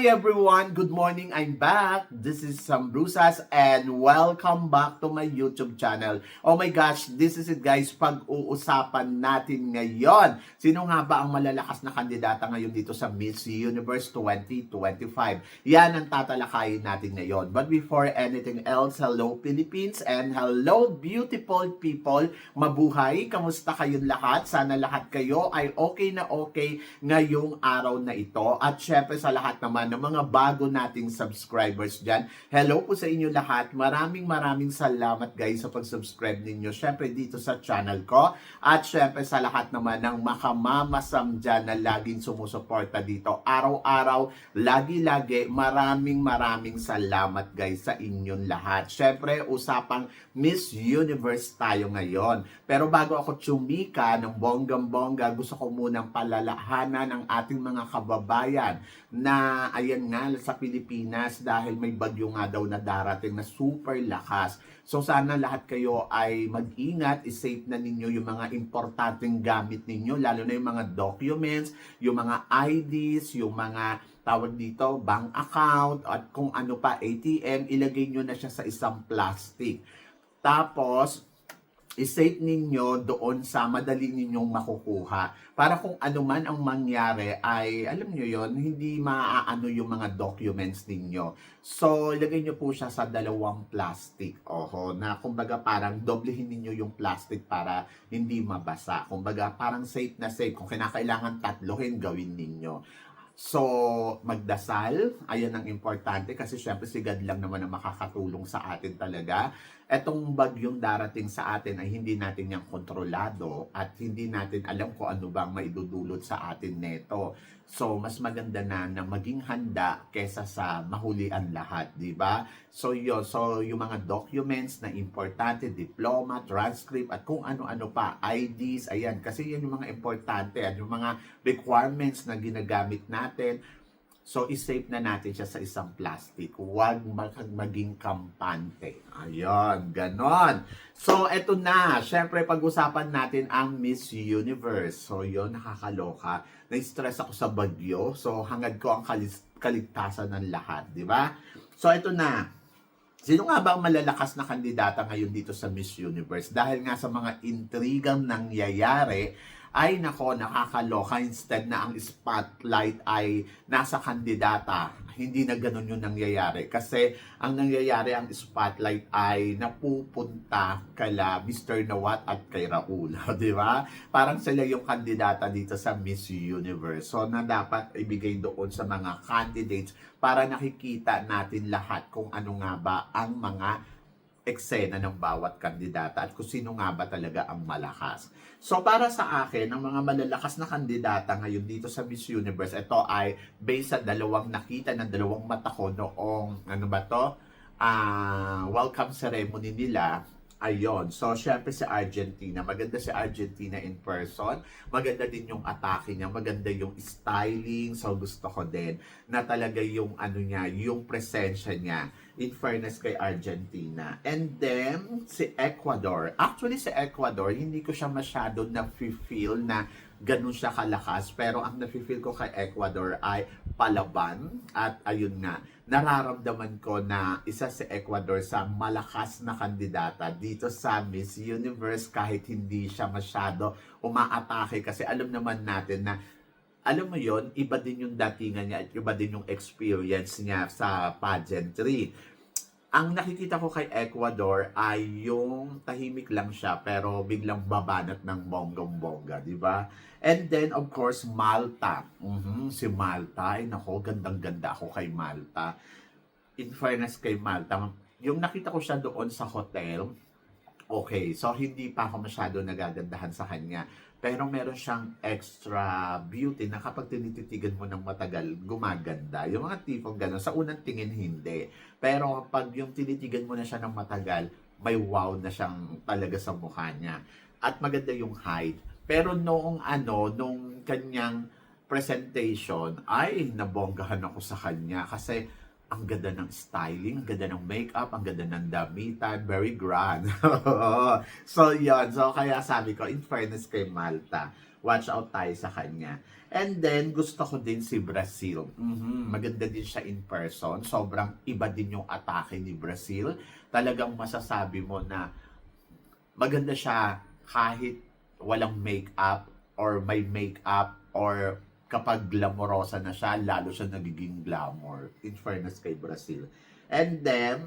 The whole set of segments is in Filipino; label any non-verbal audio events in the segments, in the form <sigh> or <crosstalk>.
Hi everyone! Good morning! I'm back! This is Sam Brusas and welcome back to my YouTube channel. Oh my gosh, this is it guys, pag-uusapan natin ngayon. Sino nga ba ang malalakas na kandidata ngayon dito sa Miss Universe 2025? Yan ang tatalakayin natin ngayon. But before anything else, hello Philippines and hello beautiful people. Mabuhay! Kamusta kayong lahat? Sana lahat kayo ay okay na okay ngayong araw na ito. At syempre sa lahat naman ng mga bago nating subscribers dyan. Hello po sa inyo lahat. Maraming maraming salamat guys sa pag-subscribe ninyo. Syempre dito sa channel ko. At syempre sa lahat naman ng makamamasam dyan na laging sumusuporta dito. Araw-araw, lagi-lagi, maraming maraming salamat guys sa inyong lahat. Syempre, usapang Miss Universe tayo ngayon. Pero bago ako tsumika ng bonggang-bongga, gusto ko munang palalahanan ng ating mga kababayan na ayan nga sa Pilipinas dahil may bagyo nga daw na darating na super lakas. So sana lahat kayo ay mag-ingat, i-save na ninyo yung mga importanteng gamit ninyo, lalo na yung mga documents, yung mga IDs, yung mga tawag dito, bank account, at kung ano pa, ATM, ilagay nyo na siya sa isang plastic. Tapos, i-save ninyo doon sa madali ninyong makukuha. Para kung ano man ang mangyari ay, alam nyo yon hindi maaano yung mga documents ninyo. So, ilagay nyo po siya sa dalawang plastic. Oho, na kumbaga parang doblehin ninyo yung plastic para hindi mabasa. Kumbaga parang safe na safe. Kung kinakailangan tatlohin, gawin ninyo. So, magdasal, ayan ang importante kasi syempre si God lang naman ang makakatulong sa atin talaga. Etong bagyong darating sa atin ay hindi natin yung kontrolado at hindi natin alam kung ano bang maidudulot sa atin neto. So, mas maganda na na maging handa kesa sa mahuli ang lahat, di ba? So, yun. So, yung mga documents na importante, diploma, transcript, at kung ano-ano pa, IDs, ayan. Kasi yan yung mga importante, at yung mga requirements na ginagamit natin. So, isave na natin siya sa isang plastic. Huwag mag- maging kampante. Ayun, ganon. So, eto na. Siyempre, pag-usapan natin ang Miss Universe. So, yun, nakakaloka. Na-stress ako sa bagyo. So, hangad ko ang kaligtasan ng lahat. Di ba? So, eto na. Sino nga ba ang malalakas na kandidata ngayon dito sa Miss Universe? Dahil nga sa mga intrigang nangyayari, ay nako, nakakaloka. Instead na ang spotlight ay nasa kandidata, hindi na ganun yung nangyayari. Kasi ang nangyayari, ang spotlight ay napupunta kala Mr. Nawat at kay Raul. <laughs> Di ba? Parang sila yung kandidata dito sa Miss Universe. So na dapat ibigay doon sa mga candidates para nakikita natin lahat kung ano nga ba ang mga eksena ng bawat kandidata at kung sino nga ba talaga ang malakas. So para sa akin, ang mga malalakas na kandidata ngayon dito sa Miss Universe, ito ay based sa dalawang nakita ng dalawang mata ko noong, ano ba to? Ah, welcome ceremony nila. Ayon. So, syempre si Argentina. Maganda si Argentina in person. Maganda din yung atake niya. Maganda yung styling. So, gusto ko din na talaga yung ano niya, yung presensya niya. In fairness kay Argentina. And then, si Ecuador. Actually, si Ecuador, hindi ko siya masyado na-feel na ganun siya kalakas. Pero ang nafe-feel ko kay Ecuador ay palaban. At ayun nga, nararamdaman ko na isa si Ecuador sa malakas na kandidata dito sa Miss Universe kahit hindi siya masyado umaatake. Kasi alam naman natin na alam mo yon iba din yung datingan niya at iba din yung experience niya sa pageantry ang nakikita ko kay Ecuador ay yung tahimik lang siya pero biglang babanat ng bonggong-bongga, di ba? And then, of course, Malta. Mhm, si Malta, ay nako, gandang-ganda ako kay Malta. In fairness kay Malta, yung nakita ko siya doon sa hotel, okay, so hindi pa ako masyado nagagandahan sa kanya. Pero meron siyang extra beauty na kapag tinititigan mo ng matagal, gumaganda. Yung mga tipong gano'n, sa unang tingin hindi. Pero kapag yung tinitigan mo na siya ng matagal, may wow na siyang talaga sa mukha niya. At maganda yung height. Pero noong ano, nung kanyang presentation, ay nabonggahan ako sa kanya kasi ang ganda ng styling, ang ganda ng makeup, ang ganda ng damitan, very grand. <laughs> so, yon So, kaya sabi ko, in fairness kay Malta, watch out tayo sa kanya. And then, gusto ko din si Brazil. Mhm, Maganda din siya in person. Sobrang iba din yung atake ni Brazil. Talagang masasabi mo na maganda siya kahit walang makeup or may makeup or kapag glamorosa na siya, lalo siya nagiging glamour. In fairness kay Brazil. And then,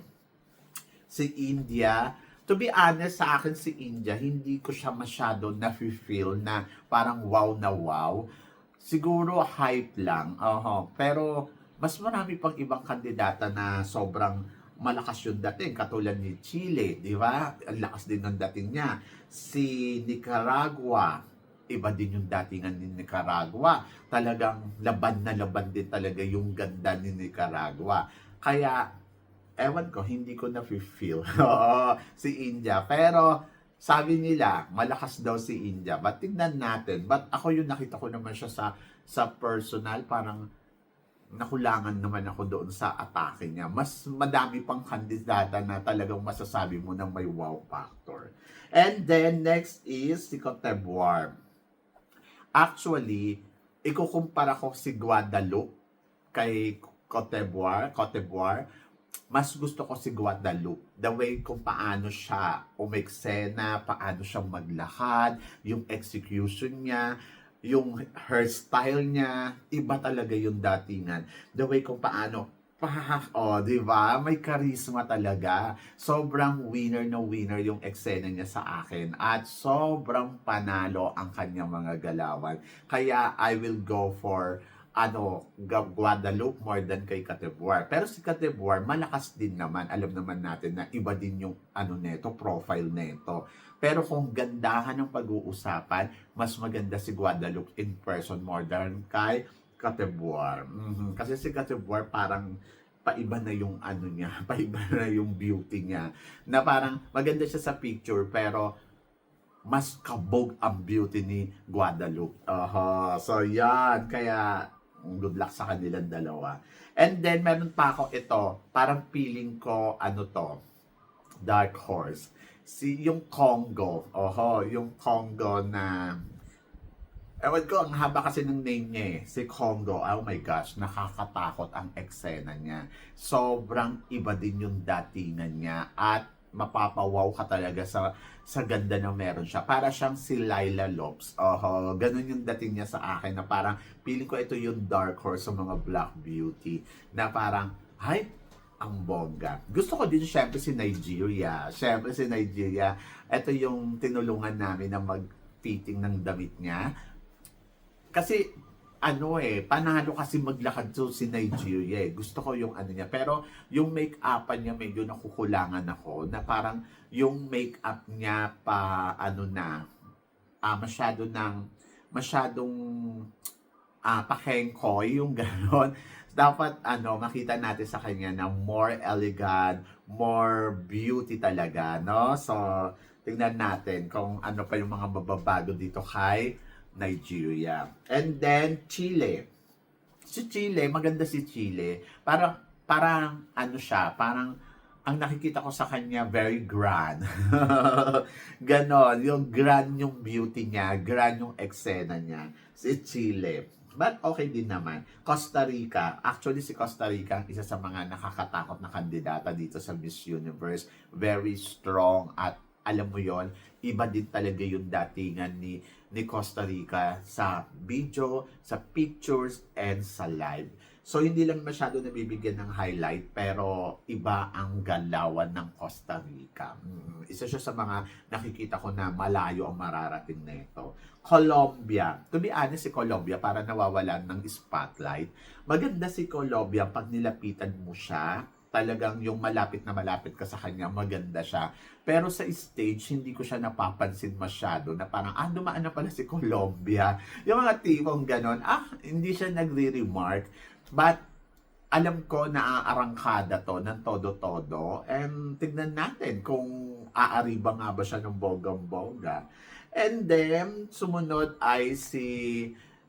si India, to be honest, sa akin si India, hindi ko siya masyado na-feel na parang wow na wow. Siguro hype lang. Oho. Pero mas marami pang ibang kandidata na sobrang malakas yung dating. Katulad ni Chile, di ba? Ang lakas din ng dating niya. Si Nicaragua, iba din yung datingan ni Nicaragua. Talagang laban na laban din talaga yung ganda ni Nicaragua. Kaya, ewan ko, hindi ko na-feel <laughs> si India. Pero, sabi nila, malakas daw si India. But tignan natin. But ako yung nakita ko naman siya sa sa personal, parang nakulangan naman ako doon sa atake niya. Mas madami pang kandidata na talagang masasabi mo na may wow factor. And then, next is si Cote d'Ivoire. Actually, ikukumpara ko si Guadalupe kay Cote d'Ivoire, Cote d'Ivoire, mas gusto ko si Guadalupe. The way kung paano siya umeksena, paano siya maglakad, yung execution niya, yung hairstyle niya, iba talaga yung datingan. The way kung paano, pa, <laughs> oh, di ba? May charisma talaga. Sobrang winner na winner yung eksena niya sa akin. At sobrang panalo ang kanyang mga galawan. Kaya I will go for ano, Gu- Guadalupe more than kay Cateboir. Pero si Cateboir, malakas din naman. Alam naman natin na iba din yung ano neto, profile neto. Pero kung gandahan ng pag-uusapan, mas maganda si Guadalupe in person more than kay Cateboir. Mhm. Kasi si Cateboir parang paiba na yung ano niya, <laughs> paiba na yung beauty niya. Na parang maganda siya sa picture pero mas kabog ang beauty ni Guadalupe. Aha. So, yan. Kaya, good luck sa kanilang dalawa. And then, meron pa ako ito. Parang feeling ko, ano to, Dark Horse. Si, yung Congo. Oho, yung Congo na, ewan ko, ang haba kasi ng name niya eh. Si Congo, oh my gosh, nakakatakot ang eksena niya. Sobrang iba din yung datingan niya at mapapawaw ka talaga sa sa ganda na meron siya. Para siyang si Laila Lopes. Oho, ganun yung dating niya sa akin na parang feeling ko ito yung dark horse sa mga Black Beauty na parang, ay, ang bongga. Gusto ko din syempre si Nigeria. Syempre si Nigeria, ito yung tinulungan namin na mag-fitting ng damit niya. Kasi ano eh, panalo kasi maglakad to si Nigeria eh. Gusto ko yung ano niya. Pero yung make-upan niya medyo nakukulangan ako na parang yung make-up niya pa ano na ah masyado ng masyadong ah pakengkoy yung <laughs> gano'n. Dapat ano makita natin sa kanya na more elegant, more beauty talaga, no? So tingnan natin kung ano pa yung mga mababago dito kay Nigeria. And then, Chile. Si Chile, maganda si Chile. Parang, parang, ano siya, parang, ang nakikita ko sa kanya, very grand. <laughs> Ganon, yung grand yung beauty niya, grand yung eksena niya. Si Chile. But okay din naman. Costa Rica, actually si Costa Rica ang isa sa mga nakakatakot na kandidata dito sa Miss Universe. Very strong at alam mo yon iba din talaga yung datingan ni ni Costa Rica sa video, sa pictures, and sa live. So, hindi lang masyado nabibigyan ng highlight, pero iba ang galawan ng Costa Rica. Mm, isa siya sa mga nakikita ko na malayo ang mararating na ito. Colombia. To be honest, si Colombia para nawawalan ng spotlight. Maganda si Colombia pag nilapitan mo siya, talagang yung malapit na malapit ka sa kanya, maganda siya. Pero sa stage, hindi ko siya napapansin masyado na parang, ah, dumaan na pala si Colombia. Yung mga tipong ganon, ah, hindi siya nagre-remark. But, alam ko na aarangkada to ng todo-todo. And tignan natin kung aariba nga ba siya ng bogang-boga. And then, sumunod ay si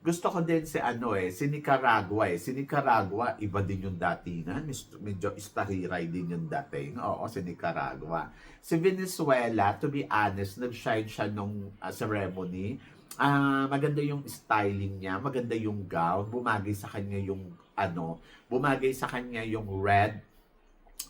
gusto ko din si ano eh, si Nicaragua eh. Si Nicaragua, iba din yung datingan. Medyo istariray din yung dating. Oo, si Nicaragua. Si Venezuela, to be honest, nag-shine siya nung uh, ceremony. ah, maganda yung styling niya, maganda yung gown, bumagay sa kanya yung ano, bumagay sa kanya yung red,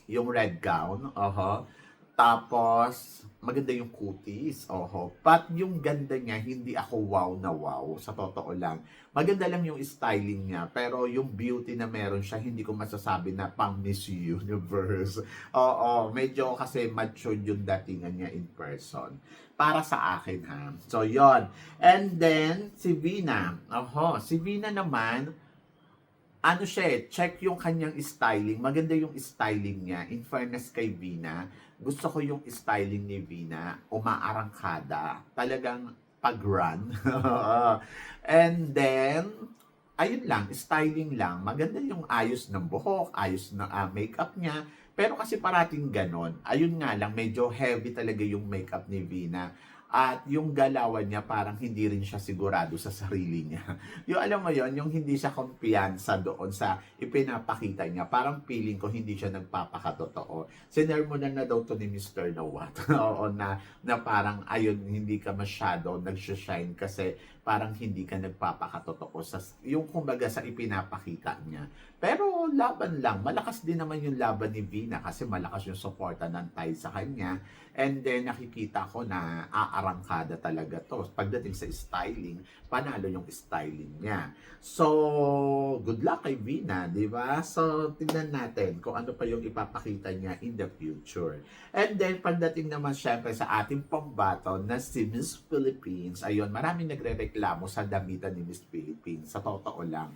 yung red gown, oho. Tapos, maganda yung kutis, oho. But yung ganda niya, hindi ako wow na wow, sa totoo lang. Maganda lang yung styling niya, pero yung beauty na meron siya, hindi ko masasabi na pang Miss Universe. <laughs> Oo, medyo kasi matured yung datingan niya in person. Para sa akin ha. So, yon And then, si Vina. Oho, si Vina naman, ano siya eh, check yung kanyang styling. Maganda yung styling niya. In fairness kay Vina, gusto ko yung styling ni Vina, umaarangkada. Talagang pag-run. <laughs> And then, ayun lang, styling lang. Maganda yung ayos ng buhok, ayos ng ah, makeup niya. Pero kasi parating ganon. Ayun nga lang, medyo heavy talaga yung makeup ni Vina. At yung galawan niya parang hindi rin siya sigurado sa sarili niya. <laughs> yung alam mo yon yung hindi siya kumpiyansa doon sa ipinapakita niya. Parang feeling ko hindi siya nagpapakatotoo. Sinermonan na daw to ni Mr. Nawat. <laughs> Oo, na, na parang ayun, hindi ka masyado nagsashine kasi parang hindi ka nagpapakatotoo sa yung kumbaga sa ipinapakita niya. Pero laban lang, malakas din naman yung laban ni Vina kasi malakas yung suporta ng Thai sa kanya. And then nakikita ko na aarangkada talaga to. Pagdating sa styling, panalo yung styling niya. So, good luck kay Vina, di ba? So, tingnan natin kung ano pa yung ipapakita niya in the future. And then, pagdating naman syempre sa ating pambato na si Miss Philippines, ayun, maraming nagre-reklamo sa damitan ni Miss Philippines. Sa totoo lang.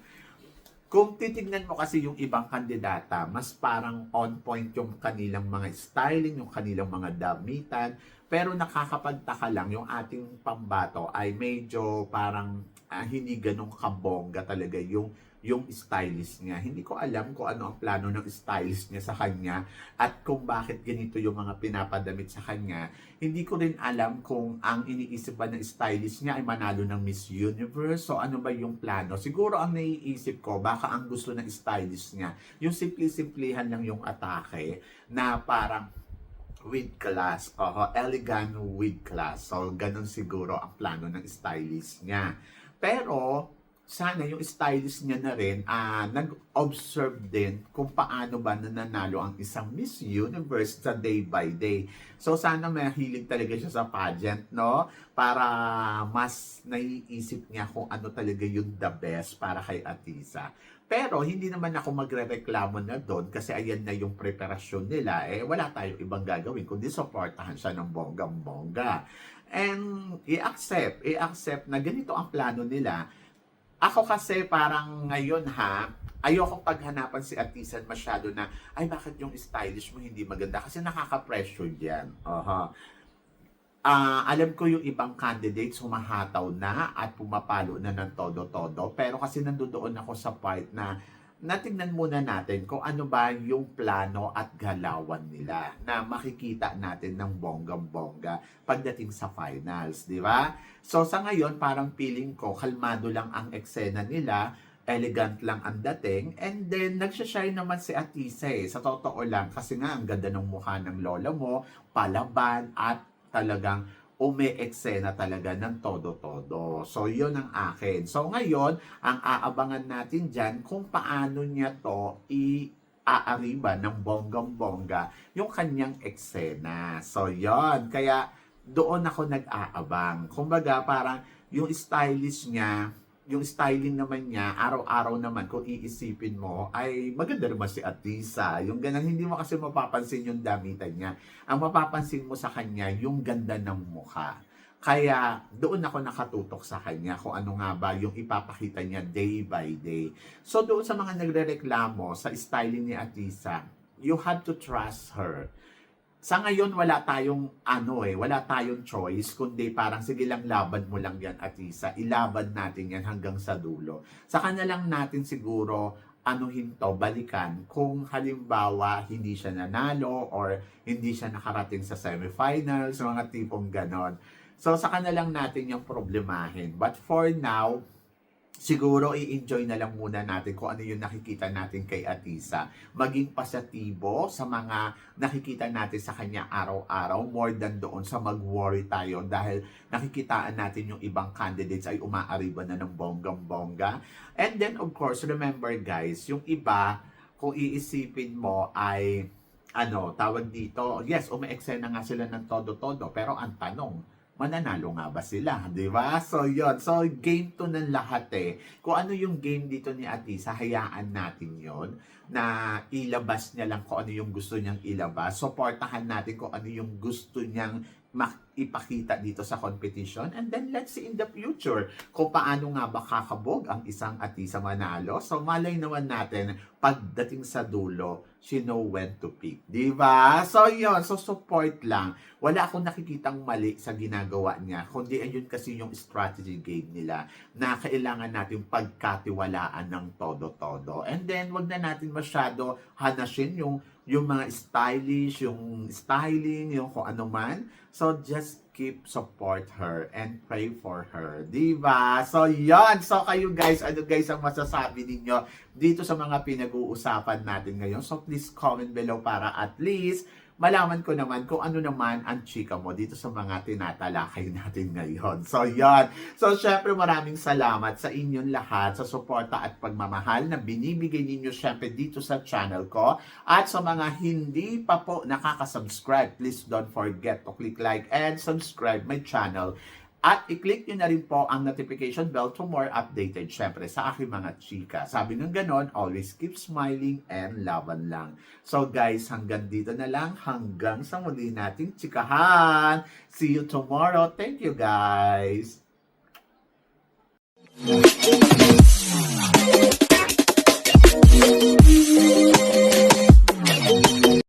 Kung titignan mo kasi yung ibang kandidata, mas parang on point yung kanilang mga styling, yung kanilang mga damitan. Pero nakakapagtaka lang, yung ating pambato ay medyo parang ah, hindi ganun kabongga talaga yung yung stylist niya. Hindi ko alam kung ano ang plano ng stylist niya sa kanya at kung bakit ganito yung mga pinapadamit sa kanya. Hindi ko rin alam kung ang iniisip ba ng stylist niya ay manalo ng Miss Universe. So ano ba yung plano? Siguro ang naiisip ko, baka ang gusto ng stylist niya, yung simpli-simplihan lang yung atake na parang with class. Oho, elegant with class. So, ganun siguro ang plano ng stylist niya. Pero, sana yung stylist niya na rin ah, nag-observe din kung paano ba nananalo ang isang Miss Universe sa day by day. So sana mahilig talaga siya sa pageant, no? Para mas naiisip niya kung ano talaga yung the best para kay Atisa. Pero hindi naman ako magre-reklamo na doon kasi ayan na yung preparasyon nila. Eh wala tayong ibang gagawin kundi supportahan siya ng bonggang-bongga. And i-accept, i-accept na ganito ang plano nila ako kasi parang ngayon ha, ayoko paghanapan si Atisan masyado na, ay bakit yung stylish mo hindi maganda? Kasi nakaka-pressure yan. Aha. Ah, alam ko yung ibang candidates humahataw na at pumapalo na ng todo-todo. Pero kasi nandoon ako sa part na natingnan muna natin kung ano ba yung plano at galawan nila na makikita natin ng bonggang-bongga pagdating sa finals, di ba? So sa ngayon, parang feeling ko, kalmado lang ang eksena nila, elegant lang ang dating, and then nagsashine naman si Atisa eh. Sa totoo lang, kasi nga ang ganda ng mukha ng lola mo, palaban at talagang umi-eksena talaga ng todo-todo. So, yun ang akin. So, ngayon, ang aabangan natin dyan kung paano niya to i aariba ng bonggang-bongga yung kanyang eksena. So, yon Kaya, doon ako nag-aabang. Kumbaga, parang yung stylist niya, yung styling naman niya, araw-araw naman, kung iisipin mo, ay maganda naman si Atisa. Yung ganang, hindi mo kasi mapapansin yung damitan niya. Ang mapapansin mo sa kanya, yung ganda ng mukha. Kaya doon ako nakatutok sa kanya kung ano nga ba yung ipapakita niya day by day. So doon sa mga nagrereklamo sa styling ni Atisa, you have to trust her sa ngayon wala tayong ano eh, wala tayong choice kundi parang sige lang laban mo lang yan Atisa, ilaban natin yan hanggang sa dulo. Sa kanya lang natin siguro anuhin to, balikan kung halimbawa hindi siya nanalo or hindi siya nakarating sa semifinals, mga tipong ganon. So sa kanya lang natin yung problemahin. But for now, siguro i-enjoy na lang muna natin kung ano yung nakikita natin kay Atisa. Maging pasatibo sa mga nakikita natin sa kanya araw-araw more than doon sa mag-worry tayo dahil nakikitaan natin yung ibang candidates ay umaariba na ng bonggang-bongga. And then of course, remember guys, yung iba, kung iisipin mo ay ano, tawag dito, yes, umeeksena nga sila ng todo-todo, pero ang tanong, mananalo nga ba sila, di ba? So, yon So, game to ng lahat eh. Kung ano yung game dito ni Atisa, hayaan natin yon na ilabas niya lang kung ano yung gusto niyang ilabas. Supportahan natin kung ano yung gusto niyang ipakita dito sa competition and then let's see in the future kung paano nga ba kakabog ang isang Atisa Manalo. So malay naman natin pagdating sa dulo, she know when to pick. Di ba? So yon so support lang. Wala akong nakikitang mali sa ginagawa niya, kundi ayun kasi yung strategy game nila na kailangan natin pagkatiwalaan ng todo-todo. And then wag na natin masyado hanasin yung yung mga stylish, yung styling, yung kung ano man. So, just keep support her and pray for her. Di ba? So, yon So, kayo guys, ano guys ang masasabi ninyo dito sa mga pinag-uusapan natin ngayon? So, please comment below para at least malaman ko naman kung ano naman ang chika mo dito sa mga tinatalakay <laughs> natin ngayon. So, yon So, syempre maraming salamat sa inyong lahat sa suporta at pagmamahal na binibigay ninyo syempre dito sa channel ko. At sa mga hindi pa po nakaka-subscribe, please don't forget to click like and subscribe my channel. At i-click nyo na rin po ang notification bell to more updated, syempre, sa aking mga chika. Sabi ng ganon, always keep smiling and laban lang. So guys, hanggang dito na lang. Hanggang sa muli nating chikahan. See you tomorrow. Thank you guys. Thank you.